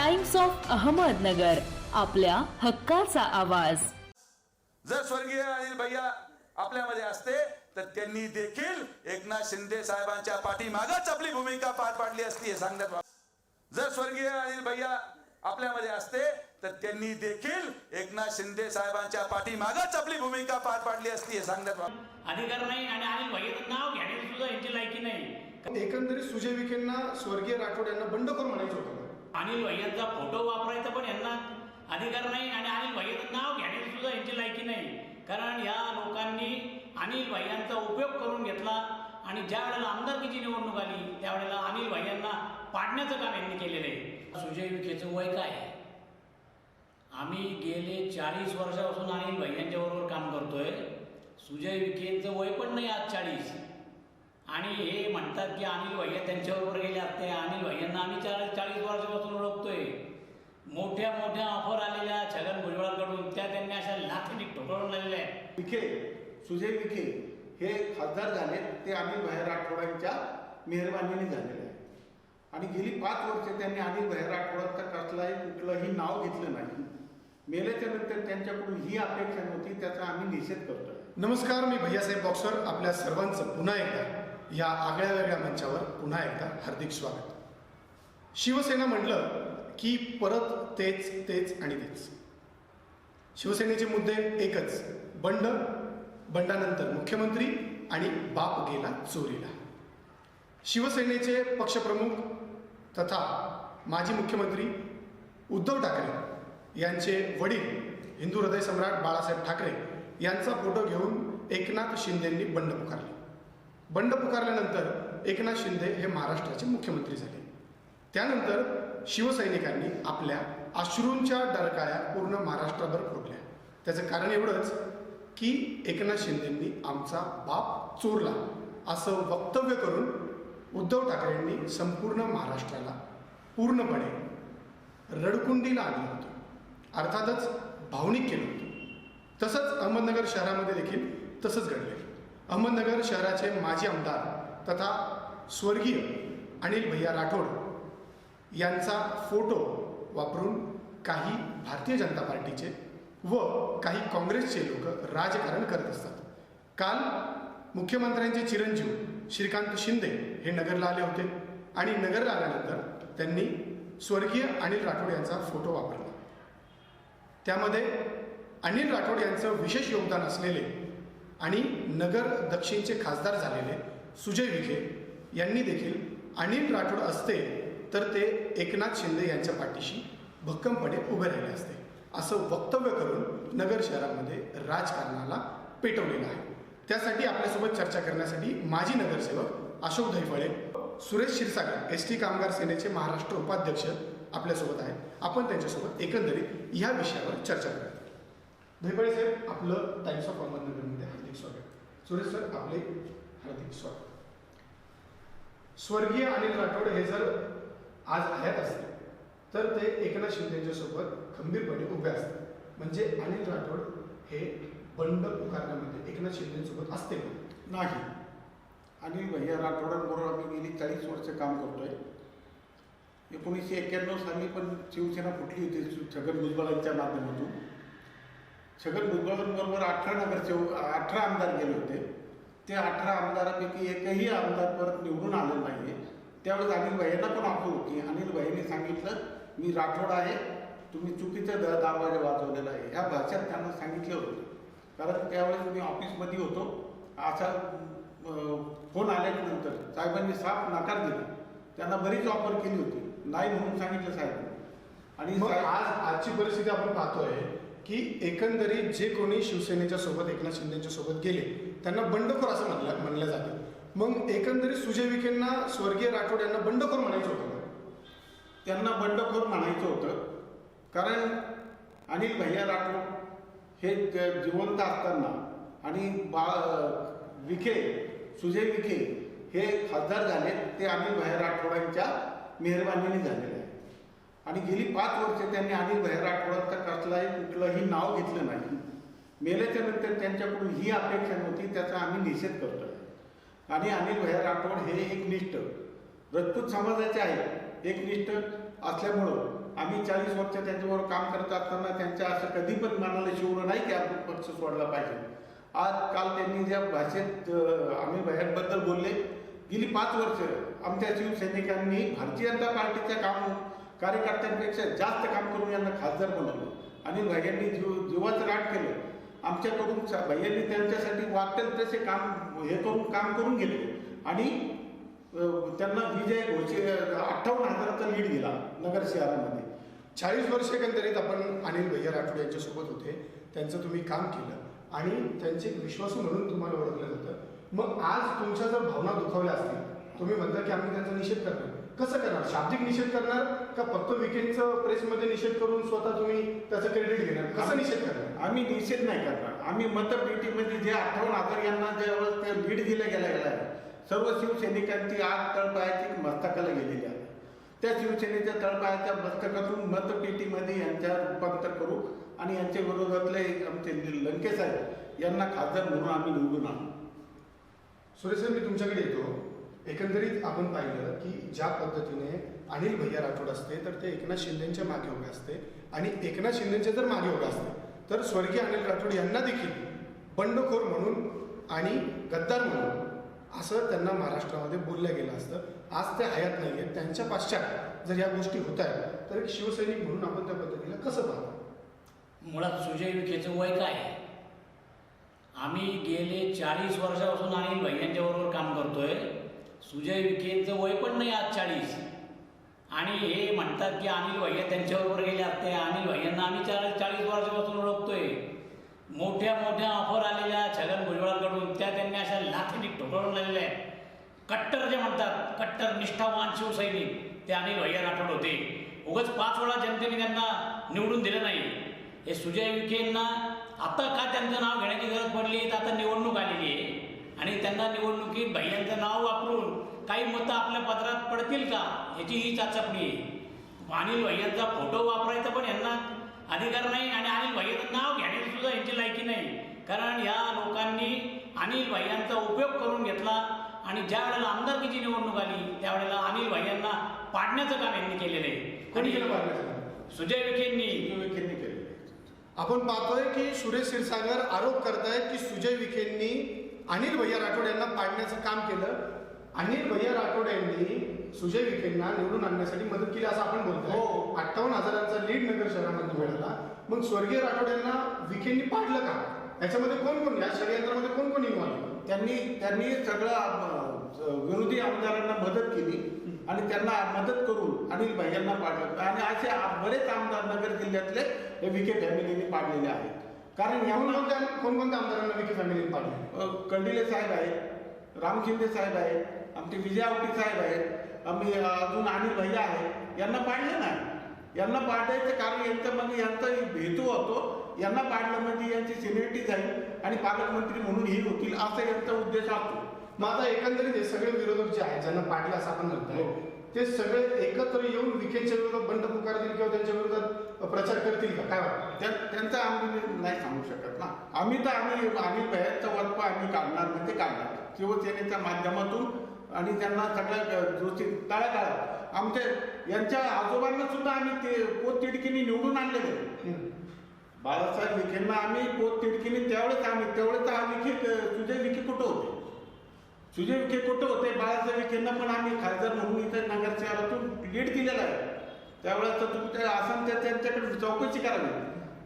Times of Ahmednagar आपल्या हक्काचा आवाज. जर स्वर्गीय अनिल भैया आपल्यामध्ये असते तर त्यांनी देखील एकनाथ शिंदे साहेबांच्या पाठीमागच आपली भूमिका पार पाडली असती हे सांगण्यात जर स्वर्गीय अनिल भैया आपल्यामध्ये असते तर त्यांनी देखील एकनाथ शिंदे साहेबांच्या पाठीमागच आपली भूमिका पार पाडली असती हे सांगण्यात अधिकार नाही आणि अनिल भैयाचं नाव घेण्याची सुद्धा यांची लायकी नाही. एकंदरीत सुजय विखेंना स्वर्गीय राठोड यांना बंडखोर म्हणायचं होतं. अनिल भैयांचा फोटो वापरायचा पण यांना अधिकार नाही आणि अनिल भैयाचं नाव घेण्याची सुद्धा यांची लायकी नाही. कारण या लोकांनी अनिल भैयांचा उपयोग करून घेतला आणि ज्या वेळेला आमदारकीची निवडणूक आली त्यावेळेला अनिल भैयांना पाडण्याचं काम यांनी केलेलं आहे. सुजय विखेचं वय काय आहे? आम्ही गेले चाळीस वर्षापासून अनिल भैयांच्या बरोबर काम करतोय. सुजय विखेंचं वय पण नाही आज चाळीस. आणि हे म्हणतात की अनिल भैया त्यांच्याबरोबर गेले असते. अनिल भैयांना आम्ही चाळीस चाळीस वर्षापासून ओळखतोय. मोठ्या मोठ्या ऑफर आलेल्या छगन भुजबळांकडून. त्या त्यांनी अशा लाथीने ठोकळून लागलेल्या आहेत. विखे सुजय विखे हे खासदार झाले. ते अनिल भाई राठोडांच्या मेहरबानीने झालेले आहे आणि गेली पाच वर्ष त्यांनी अनिल भाई राठोडांचा कसलाही कुठलंही नाव घेतलं नाही. मेल्याच्या नंतर त्यांच्याकडून ही अपेक्षा नव्हती. त्याचा आम्ही निषेध करतोय. नमस्कार मी भैयासाहेब बॉक्सर. आपल्या सर्वांचं पुन्हा एकदा या आगळ्या वेगळ्या मंचावर पुन्हा एकदा हार्दिक स्वागत. शिवसेना म्हटलं की परत तेच तेच आणि तेच. शिवसेनेचे मुद्दे एकच बंड बंडानंतर मुख्यमंत्री आणि बाप गेला चोरीला. शिवसेनेचे पक्षप्रमुख तथा माजी मुख्यमंत्री उद्धव ठाकरे यांचे वडील हिंदू हृदय सम्राट बाळासाहेब ठाकरे यांचा फोटो घेऊन एकनाथ शिंदेंनी बंड पुकारले. बंड पुकारल्यानंतर एकनाथ शिंदे हे महाराष्ट्राचे मुख्यमंत्री झाले. त्यानंतर शिवसैनिकांनी आपल्या अश्रूंच्या डरकाळ्या पूर्ण महाराष्ट्राभर फोडल्या. त्याचं कारण एवढंच की एकनाथ शिंदेंनी आमचा बाप चोरला असं वक्तव्य करून उद्धव ठाकरेंनी संपूर्ण महाराष्ट्राला पूर्णपणे रडकुंडीला आणलं होतं. अर्थातच भावनिक केलं होतं. तसंच अहमदनगर शहरामध्ये देखील तसंच घडले. अहमदनगर शहराचे माजी आमदार तथा स्वर्गीय अनिल भैया राठोड यांचा फोटो वापरून काही भारतीय जनता पार्टीचे व काही काँग्रेसचे लोक राजकारण करत असतात. काल मुख्यमंत्र्यांचे चिरंजीव श्रीकांत शिंदे हे नगरला आले होते आणि नगरला आल्यानंतर त्यांनी स्वर्गीय अनिल राठोड यांचा फोटो वापरला. त्यामध्ये अनिल राठोड यांचं विशेष योगदान असलेले आणि नगर दक्षिणचे खासदार झालेले सुजय विखे यांनी देखील अनिल राठोड असते तर ते एकनाथ शिंदे यांच्या पाठीशी भक्कमपणे उभे राहिले असते. असं वक्तव्य करून नगर शहरामध्ये राजकारणाला पेटवलेलं आहे. त्यासाठी आपल्यासोबत चर्चा करण्यासाठी माजी नगरसेवक अशोक धैफळे सुरेश क्षीरसागर एस टी कामगार सेनेचे महाराष्ट्र उपाध्यक्ष आपल्यासोबत आहेत. आपण त्यांच्यासोबत एकंदरीत ह्या विषयावर चर्चा करूया धैफळे साहेब आपलं टाइम्स ऑफ अहमदनगरमध्ये हार्दिक स्वागत. सुरेश सर आपले हार्दिक स्वागत. स्वर्गीय अनिल राठोड हे जर आज हयात असते तर ते एकनाथ शिंदेच्या सोबत खंबीरपणे उभे असतात म्हणजे अनिल राठोड हे बंड पुकारण्यामध्ये एकनाथ शिंदेसोबत असते नाही. अनिल भैया राठोडांबरोबर आम्ही गेली चाळीस वर्ष काम करतोय. एकोणीसशे एक्क्याण्णव साली पण शिवसेना फुटली होती छगन भुजबळांच्या माध्यमातून. छगन भुजबळांबरोबर अठरा नगरसेवक अठरा आमदार गेले होते. ते अठरा आमदारापैकी एकही आमदार परत निवडून आलेला नाही आहे त्यावेळेस अनिल भाईंना पण आठवण होती. अनिल भाईंनी सांगितलं मी राठोड आहे. तुम्ही चुकीचं द दरवाजा वाजवलेला आहे. ह्या भाषेत त्यांना सांगितलं होतं. कारण त्यावेळेस मी ऑफिसमध्ये होतो. असा फोन आल्यानंतर साहेबांनी साफ नकार दिला. त्यांना बरीच ऑफर केली होती. नाही म्हणून सांगितलं साहेब आणि आज आजची परिस्थिती आपण पाहतोय. की एकंदरीत जे कोणी शिवसेनेच्या सोबत एकनाथ शिंदेच्या सोबत गेले त्यांना बंडखोर असं म्हणलं म्हणलं जातं. मग एकंदरीत सुजय विखेंना स्वर्गीय राठोड यांना बंडखोर म्हणायचं होतं. त्यांना बंडखोर म्हणायचं होतं. कारण अनिल भैया राठोड हे जिवंत असताना आणि बा विखे सुजय विखे हे खासदार झाले ते अनिल भैया राठोडांच्या मेहरबानीने झालेले. आणि गेली पाच वर्ष त्यांनी अनिल भैया राठोडांचा कसलाही कुठलंही नाव घेतलं नाही. मेल्याच्या नंतर त्यांच्याकडून ही अपेक्षा नव्हती त्याचा आम्ही निषेध करतो आणि अनिल भैया राठोड हे एकनिष्ठ रजपूत समाजाचे आहेत. एकनिष्ठ असल्यामुळं आम्ही चाळीस वर्ष त्यांच्याबरोबर काम करत असताना त्यांच्या असं कधी पण मनाला शिवलं नाही की आपण पक्ष सोडला पाहिजे. आज काल त्यांनी ज्या भाषेत आम्ही भैयाबद्दल बोलले. गेली पाच वर्ष आमच्या शिवसैनिकांनी भारतीय जनता पार्टीच्या काम कार्यकर्त्यांपेक्षा जास्त काम करून यांना खासदार बनवलं. आणि भैयांनी जीव जीवाचं राट केलं आमच्याकडून भैयांनी त्यांच्यासाठी वाटेल तसे काम हे करून काम करून गेले आणि त्यांना विजय घोषे अठ्ठावन्न हजाराचा लीड दिला नगर शहरामध्ये चाळीस वर्ष एकंदरीत आपण अनिल भैया राठोड यांच्यासोबत होते. त्यांचं तुम्ही काम केलं. आणि त्यांचे एक विश्वासू म्हणून तुम्हाला ओळखलं जातं. मग आज तुमच्या जर भावना दुखावल्या असतील तुम्ही म्हणता की आम्ही त्यांचा निषेध करणार कसं करणार? शाब्दिक निषेध करणार का फक्त विकेंडचं प्रेसमध्ये निषेध करून स्वतः तुम्ही त्याचं क्रेडिट घेणार? कसं निषेध करणार? आम्ही निषेध नाही करणार. आम्ही मतपेटीमध्ये जे अठ्ठावन्न हजार यांना ज्यावेळेस ते लीड दिलं गेला गेला आहे सर्व शिवसैनिकांची आग तळपायाची मस्तकाला गेलेली आहे. त्या शिवसेनेच्या तळपायाच्या मस्तकातून मतपेटीमध्ये यांच्या रूपांतर करू आणि यांच्या विरोधातले आमचे लंके साहेब यांना खासदार म्हणून आम्ही निवडून आणू. सुरेश सर मी तुमच्याकडे येतो. एकंदरीत आपण पाहिलं की ज्या पद्धतीने अनिल भैया राठोड असते तर ते एकनाथ शिंदेच्या मागे उभे असते. आणि एकनाथ शिंदेच्या जर मागे उभे असते तर स्वर्गीय अनिल राठोड यांना देखील बंडखोर म्हणून आणि गद्दार म्हणून असं त्यांना महाराष्ट्रामध्ये बोललं गेलं असतं. आज ते हयात नाही आहेत त्यांच्या पाश्चात जर या गोष्टी होत आहेत तर एक शिवसैनिक म्हणून आपण त्या पद्धतीला कसं पाहतो? मुळात सुजय विखेचं वय काय आहे? आम्ही गेले चाळीस वर्षापासून अनिल भैयांच्या बरोबर काम करतोय. सुजय विखेंचं वय पण नाही आज चाळीस आणि हे म्हणतात की अनिल भैया त्यांच्याबरोबर गेले असते अनिल भैयांना आम्ही चाळीस चाळीस वर्षापासून ओळखतोय. मोठ्या मोठ्या ऑफर आलेल्या छगन भुजबळांकडून. त्या त्यांनी अशा लाथीने ठोकळून आलेल्या आहेत. कट्टर जे म्हणतात कट्टर निष्ठावान शिवसैनिक ते अनिल भैया राठोड होते. उगाच पाच वेळा जनतेने त्यांना निवडून दिलं नाही. हे सुजय विखेंना आता का त्यांचं नाव घेण्याची गरज पडली? तर आता निवडणूक आलेली आहे. आणि त्यांना निवडणुकीत भैयांचं नाव वापरून काही मतं आपल्या पदरात पडतील का याची ही चाचपणी आहे. अनिल भैयांचा फोटो वापरायचा पण यांना अधिकार नाही आणि अनिल भैयाचं नाव घेण्याची सुद्धा यांची लायकी नाही. कारण या लोकांनी अनिल भैयांचा उपयोग करून घेतला आणि ज्या वेळेला आमदारकीची निवडणूक आली त्यावेळेला अनिल भैयांना पाडण्याचं काम यांनी केलेलं आहे. कोणी केलं पाहिजे सुजय विखेंनी. विखेंनी आहे. आपण पाहतोय की सुरेश क्षीरसागर आरोप करतायत की सुजय विखेंनी अनिल भैया राठोड यांना पाडण्याचं काम केलं. अनिल भैया राठोड यांनी सुजय विखेंना निवडून आणण्यासाठी मदत केली असं आपण बोलतोय. हो. अठ्ठावन्न हजारांचा लीड नगर शहरामध्ये मिळाला. मग स्वर्गीय राठोड यांना विखेंनी पाडलं का? याच्यामध्ये कोण कोण? या षडयंत्रामध्ये कोण कोण इन्व्हॉल्व त्यांनी त्यांनी सगळं विरोधी आमदारांना मदत केली आणि त्यांना मदत करून अनिल भाईंना पाडलं. आणि असे बरेच आमदार नगर जिल्ह्यातले हे विखे फॅमिलीने पाडलेले आहेत. कारण याहून कोणकोणत्या कोणकोणत्या आमदारांना विखे फॅमिलीने पाडलं? अं, कंडिले साहेब आहेत राम शिंदे साहेब आहेत आमचे विजय आवटी साहेब आहेत आम्ही अजून अनिल भैया आहेत यांना पाडलं नाही. यांना पाडायचं कारण यांचं म्हणजे यांचा हेतू होतो. यांना पाडलं म्हणजे यांची सिनियरिटी जाईल आणि पालकमंत्री म्हणून हे होतील असा यांचा उद्देश असतो. आता एकंदरीत हे सगळे विरोधक जे आहेत ज्यांना पाडलं असं आपण म्हणतोय हो. ते सगळे एकत्र येऊन विखेंच्या विरोधात बंड पुकारतील किंवा त्यांच्या विरोधात प्रचार करतील का? काय वाटतं? त्या त्यांचं आम्ही नाही सांगू शकत ना. आम्ही तर आम्ही अनिल भैयाचा वरपा आम्ही काढणार म्हणजे काढणार शिवसेनेच्या माध्यमातून आणि त्यांना सगळ्या गोष्टी तळागाळात आमच्या यांच्या आजोबांना सुद्धा आम्ही ते पोत तिडकीने निवडून आणलेले. बाळासाहेब विखेंना आम्ही पोत तिडकीने त्यावेळेस आम्ही त्यावेळेस हा विखे सुजय विखे कुठं होते? सुजय विखे कुठं होते? बाळासाहेब विखेंना पण आम्ही खासदार म्हणून इथे नगर शहरातून लीड दिलेला आहे. त्यावेळेस तर तुमच्या आसाम त्यांच्याकडे चौकशी करावी.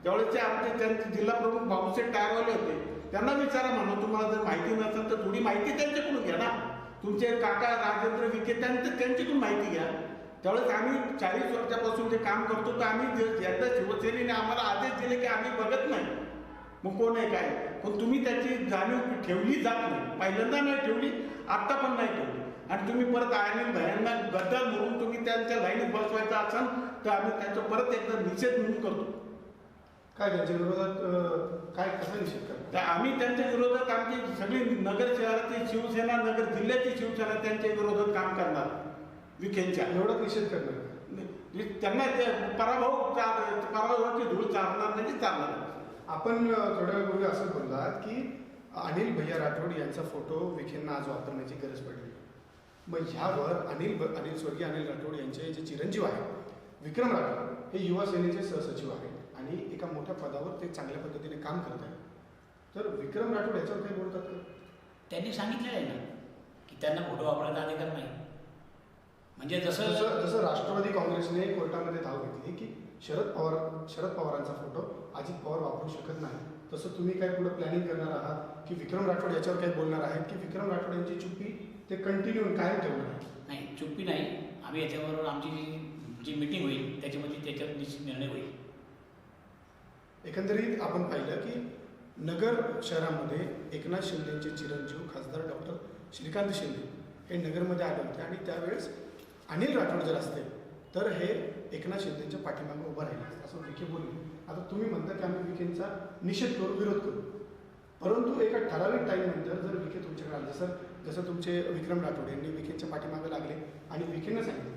त्यावेळेस ते आमचे त्यांचे जिल्हा प्रमुख भाऊसाहेब टायरवाले होते त्यांना विचारा म्हणून तुम्हाला जर माहिती नसेल तर थोडी माहिती त्यांच्याकडून घ्या ना. तुमचे काका राजेंद्र विखे त्यांचं त्यांच्याकडून माहिती घ्या. त्यावेळेस आम्ही चाळीस वर्षापासून जे काम करतो तर आम्ही एकदा शिवसेनेने आम्हाला आदेश दिले की आम्ही बघत नाही. मग कोण आहे काय? पण तुम्ही त्याची जाणीव ठेवली जात नाही. पहिल्यांदा नाही ठेवली आत्ता पण नाही ठेवली. आणि तुम्ही परत अनिल भयांना गद्दार म्हणून तुम्ही त्यांच्या लाईनीत बसवायचं असाल तर आम्ही त्यांचा परत एकदा निषेध म्हणून करतो. काय त्यांच्या विरोधात काय कसा निषेध करतात तर आम्ही त्यांच्या विरोधात आमची सगळी नगर शहराची शिवसेना नगर जिल्ह्याची शिवसेना त्यांच्या विरोधात काम करणार विखेंच्या. एवढाच निषेध करणार? त्यांना ते पराभव पराभवाची धूळ चालणार नाही चालणार. आपण थोड्या वेळपूर्वी असं बोललात की अनिल भैया राठोड यांचा फोटो विखेंना आज वापरण्याची गरज पडली. मग ह्यावर अनिल अनिल स्वर्गीय अनिल राठोड यांचे जे चिरंजीव आहेत विक्रम राठोड हे युवा सेनेचे सहसचिव आहेत आणि एका मोठ्या पदावर ते चांगल्या पद्धतीने काम करत आहेत. तर विक्रम राठोड याच्यावर काही बोलतात का? त्यांनी सांगितलेलं आहे ना की त्यांना फोटो वापरायचा अधिकार नाही. म्हणजे जसं जसं जसं राष्ट्रवादी काँग्रेसने कोर्टामध्ये धाव घेतली की शरद पवार शरद पवारांचा फोटो अजित पवार वापरू शकत नाही. तसं तुम्ही काय पुढे प्लॅनिंग करणार आहात की विक्रम राठोड याच्यावर काही बोलणार आहेत की विक्रम राठोड यांची चुप्पी ते कंटिन्यू कायम ठेवणार नाही चुप्पी नाही. आम्ही याच्याबरोबर आमची जी जी मिटिंग होईल त्याच्यामध्ये त्याच्यावर निश्चित निर्णय होईल. एकंदरीत आपण पाहिलं की नगर शहरामध्ये एकनाथ शिंदेचे चिरंजीव खासदार डॉक्टर श्रीकांत शिंदे हे नगरमध्ये आले होते आणि त्यावेळेस अनिल राठोड जर असते तर हे एकनाथ शिंदेच्या पाठीमागे उभं राहिलं. असं विखे बोलले. आता तुम्ही म्हणता की आम्ही विखेंचा निषेध करू विरोध करू. परंतु एका ठराविक टाईमनंतर जर विखे तुमच्याकडे आले जसं जसं तुमचे विक्रम राठोड यांनी विखेंच्या पाठीमागे लागले आणि विखेनं सांगितलं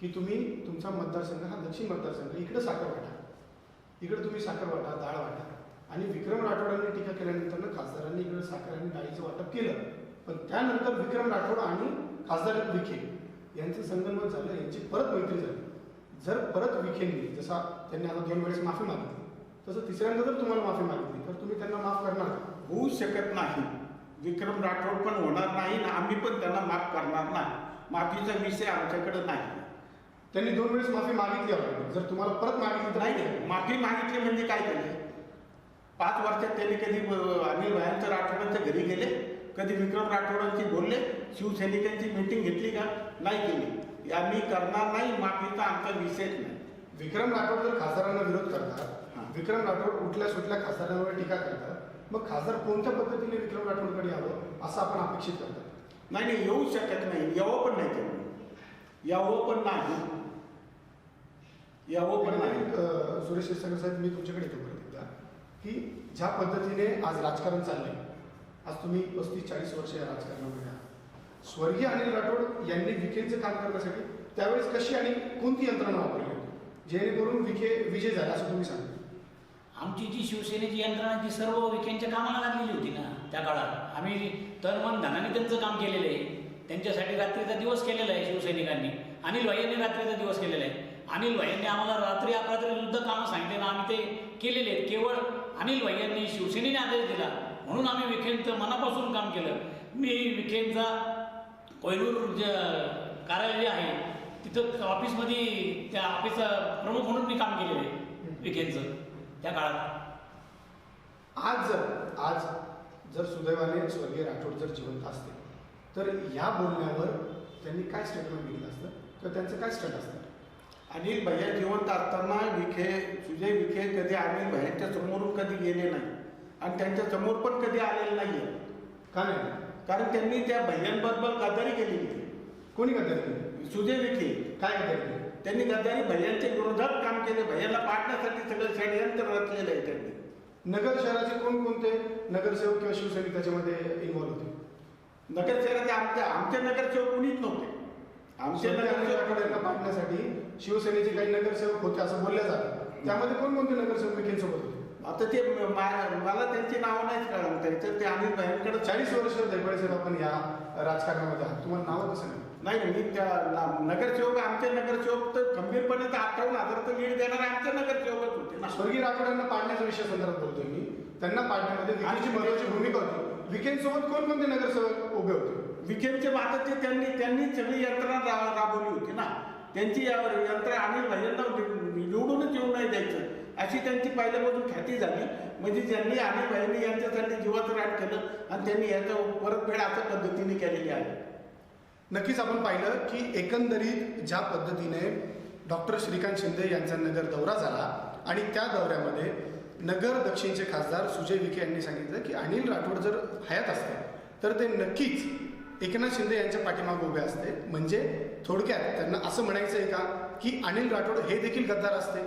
की तुम्ही तुमचा मतदारसंघ हा दक्षिण मतदारसंघ इकडं साखर वाटा. इकडे तुम्ही साखर वाटा डाळ वाटा. आणि विक्रम राठोडांनी टीका केल्यानंतर खासदारांनी इकडे साखर आणि डाळीचं वाटप केलं. पण त्यानंतर विक्रम राठोड आणि खासदार विखे यांचं संगनमत झालं यांची परत मैत्री झाली. जर परत विखेंनी जसा त्यांनी आता दोन वेळेस माफी मागितली तसं तिसऱ्यांदा जर तुम्हाला माफी मागितली तर तुम्ही त्यांना माफ करणार? होऊ शकत नाही. विक्रम राठोड पण होणार नाही आणि आम्ही पण त्यांना माफ करणार नाही. माफीचा विषय आमच्याकडे नाही. त्यांनी दोन वेळेस माफी मागितली already. जर तुम्हाला परत मागितली तर नाही माफी मागितली म्हणजे काय केले पाच वर्षात त्यांनी कधी अनिल भायांच्या राठोडांच्या घरी गेले? कधी विक्रम राठोडांशी बोलले? शिवसैनिकांची मीटिंग घेतली का? नाही केली. आम्ही करणार नाही माफीचा आमचा विषयच नाही. विक्रम राठोड जर खासदारांना विरोध हां. करतात विक्रम राठोड उठल्या सुटल्या खासदारांवर टीका करतात मग खासदार कोणत्या पद्धतीने विक्रम राठोडकडे यावं असं आपण अपेक्षित करतात नाही नाही येऊ शकत नाही. यावं पण नाही त्यांनी. यावं पण नाही. यावं पण नाही. सुरेश क्षीरसागर साहेब मी तुमच्याकडे येतो परत एकदा की ज्या पद्धतीने आज राजकारण चाललंय आज तुम्ही पस्तीस चाळीस वर्ष या राजकारणामध्ये आहात स्वर्गीय अनिल राठोड यांनी विखेचं काम करण्यासाठी त्यावेळेस कशी आणि कोणती यंत्रणा वापरली जेणेकरून विखे विजय झाला असं तुम्ही सांगा आमची जी शिवसेनेची यंत्रणा ती सर्व विखेंच्या कामाला लागलेली होती ना त्या काळात. आम्ही तन मन धनाने त्यांचं काम केलेलं आहे. त्यांच्यासाठी रात्रीचा दिवस केलेला आहे शिवसैनिकांनी. अनिल भाईंनी रात्रीचा दिवस केलेला आहे. अनिल भाईंनी आम्हाला रात्री अपरात्री युद्ध कामं सांगितले ना आम्ही ते केलेले आहेत. केवळ अनिल भाईंनी शिवसेनेने आदेश दिला. म्हणून आम्ही विखेंचं मनापासून काम केलं. मी विखेंचा कोयनूर जे कार्यालय जे आहे तिथं ऑफिसमध्ये त्या ऑफिसचा प्रमुख म्हणून मी काम केलेलं आहे विखेंचं त्या काळात. आज जर आज जर सुदैवाने स्वर्गीय राठोड जर जिवंत असते तर या बोलण्यावर त्यांनी काय स्टेटमेंट दिलं असतं? किंवा त्यांचं काय स्टेट असतं? अनिल भैया जिवंत असताना विखे सुजय विखे कधी अनिल भैयांच्या समोरून कधी गेले नाही. आणि त्यांच्यासमोर पण कधी आलेले नाहीये. का नाही? कारण त्यांनी त्या भैयांबद्दल गद्दारी केलेली आहे. कोणी गद्दारी केली? सुजय विखे. काय गद्दारी केली? त्यांनी गद्दारी भैयांच्या विरोधात काम केले. भैयांना पाडण्यासाठी सगळं षडयंत्र रचलेलं आहे त्यांनी. नगर शहराचे कोणकोणते नगरसेवक किंवा शिवसैनिक त्याच्यामध्ये इन्व्हॉल्व होते. नगरसेवकाचे आमच्या आमचे नगरसेवक कुणीच नव्हते. आमचे स्वर्गीय अनिल राठोड यांना नगरसेवक पाडण्यासाठी शिवसेनेचे काही नगरसेवक होते असं बोलल्या जातं त्यामध्ये कोणकोणते नगरसेवक विखेंसोबत होते? आता ते मला त्यांची नावं नाहीच कळलं. त्याच्यात ते अनिल भैयांकडे चाळीस वर्ष साहेब आपण या राजकारणामध्ये आहात. तुम्हाला नावं कसं नाही? नाही मी त्या नगरसेवक आमचे नगरसेवक तर खंबीरपणे तर अठ्ठावन्न हजाराचं लीड देणारे आमचे नगरसेवकच होते. ना स्वर्गीय राठोडांना पाडण्याच्या विषया संदर्भात बोलतोय मी. त्यांना पाडण्यामध्ये विखेंची महत्वाची भूमिका होती. विखेंसोबत कोणकोणते नगरसेवक उभे होते? विखेंचे माता ते त्यांनी त्यांनी सगळी यंत्रणा राबवली होती ना. त्यांची या- यंत्रणा अनिल भैयांना निवडूनच येऊ नाही द्यायचं. अशी त्यांची पहिल्यापासून ख्याती झाली. म्हणजे ज्यांनी आणि बहिणी यांच्यासाठी जीवाचं राट केलं आणि त्यांनी याचा परतफेड अशा पद्धतीने केलेली आहे. नक्कीच आपण पाहिलं की एकंदरीत ज्या पद्धतीने डॉक्टर श्रीकांत शिंदे यांचा नगर दौरा झाला आणि त्या दौऱ्यामध्ये नगर दक्षिणचे खासदार सुजय विखे यांनी सांगितलं की अनिल राठोड जर हयात असते तर ते नक्कीच एकनाथ शिंदे यांच्या पाठीमागे उभे असते. म्हणजे थोडक्यात त्यांना असं म्हणायचं आहे का की अनिल राठोड हे देखील गद्दार असते?